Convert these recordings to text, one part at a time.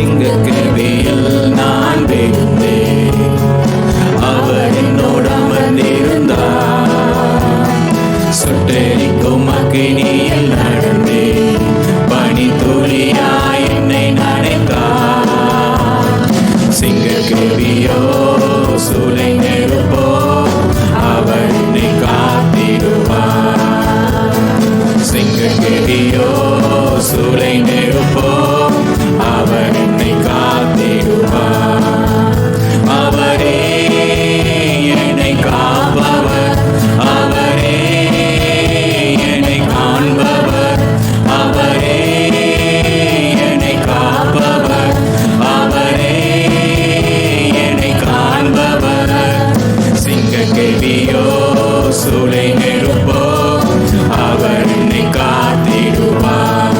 சிங்க கிருபையில் நான் வேண்டேன் சூளை நெருப்போ அவர் என்னை காத்திடுவார்.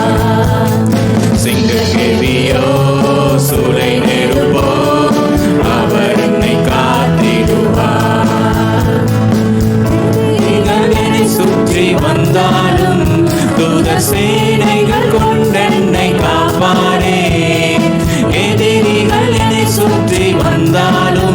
சிங்கக்கேவியோ சூளை நெருப்போ அவர் என்னை காத்திடுவார். நீங்கள் சுற்றி வந்தாலும் தூத சேனைகள் கொண்டென்னை காப்பாரே. எதிரிகள் என்னை சுற்றி வந்தாலும்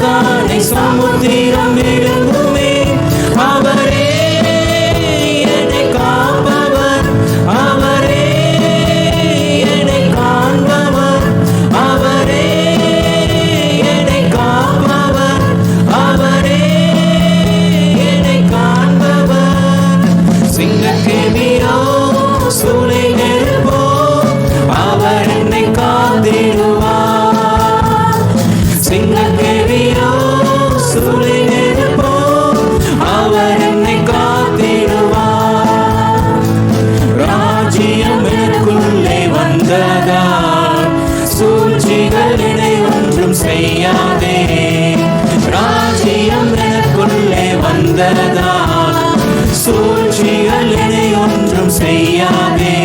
தானே சமுத்திரம் விழுங்குமே அவரே என்னை காப்பவர் அவரே என்னை காண்பவர் அவரே என்னை காப்பவர் அவரே என்னை காண்பவர். சிங்கக்கேவியோ சூளை நெருப்போ எனக்குள்ளே சூழ்ச்சிகள் என்னை ஒன்றும் செய்யாதே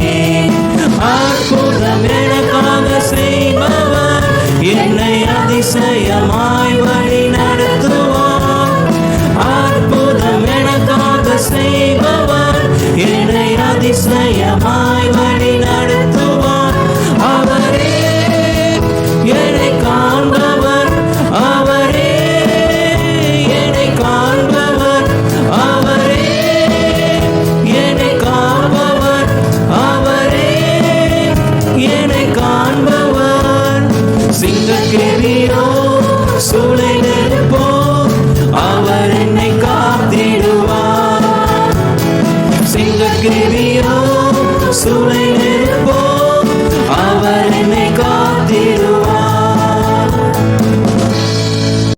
அற்புதம் எனக்காக செய்பவர் என்னை அதிசயமாய் வழி நடத்துவார் அற்புதம் எனக்காக செய்பவர் என்னை அதிசயமாய் சிங்கக்கேவியோ சூளை